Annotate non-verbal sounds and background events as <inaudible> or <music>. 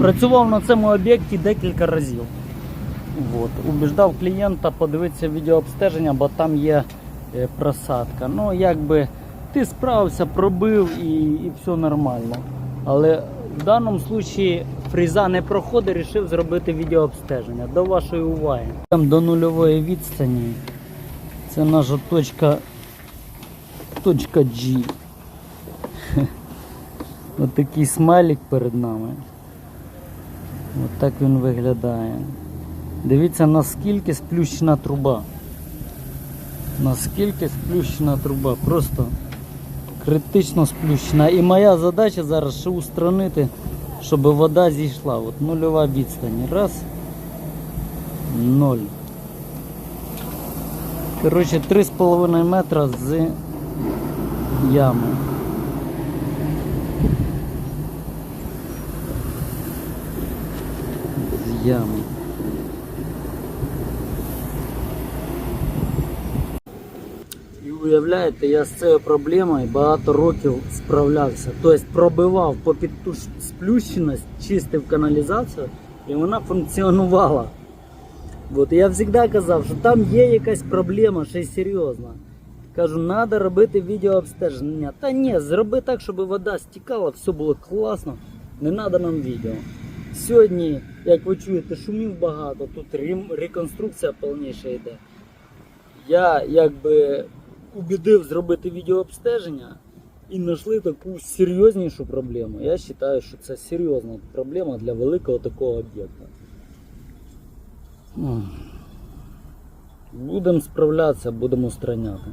Працював на цьому об'єкті декілька разів. От. Убіждав клієнта подивитися відеообстеження, бо там є е, просадка. Ну, якби ти справився, пробив і, і все нормально. Але в даному випадку фріза не проходить, вирішив зробити відеообстеження. До вашої уваги. До нульової відстані. Це наша точка. Точка G. <laughs> Ось такий смайлик перед нами. Ось так він виглядає. Дивіться наскільки сплющена труба. Наскільки сплющена труба. Просто критично сплющена. І моя задача зараз ще устранити, щоб вода зійшла. От нульова відстань. Раз. Ноль. Коротше, 3,5 метра з ями. З ями. І уявляєте, я з цією проблемою багато років справлявся. Тобто пробивав попід ту ж сплющеність, чистив каналізацію, і вона функціонувала. От я завжди казав, що там є якась проблема, ще й серйозна. Кажу, треба робити відеообстеження. Та ні, зроби так, щоб вода стікала, все було класно. Не треба нам відео. Сьогодні, як ви чуєте, шумів багато, тут реконструкція повніша йде. Я якби убідив зробити відеообстеження і знайшли таку серйознішу проблему. Я вважаю, що це серйозна проблема для великого такого об'єкта. Будемо справлятися, будемо устраняти.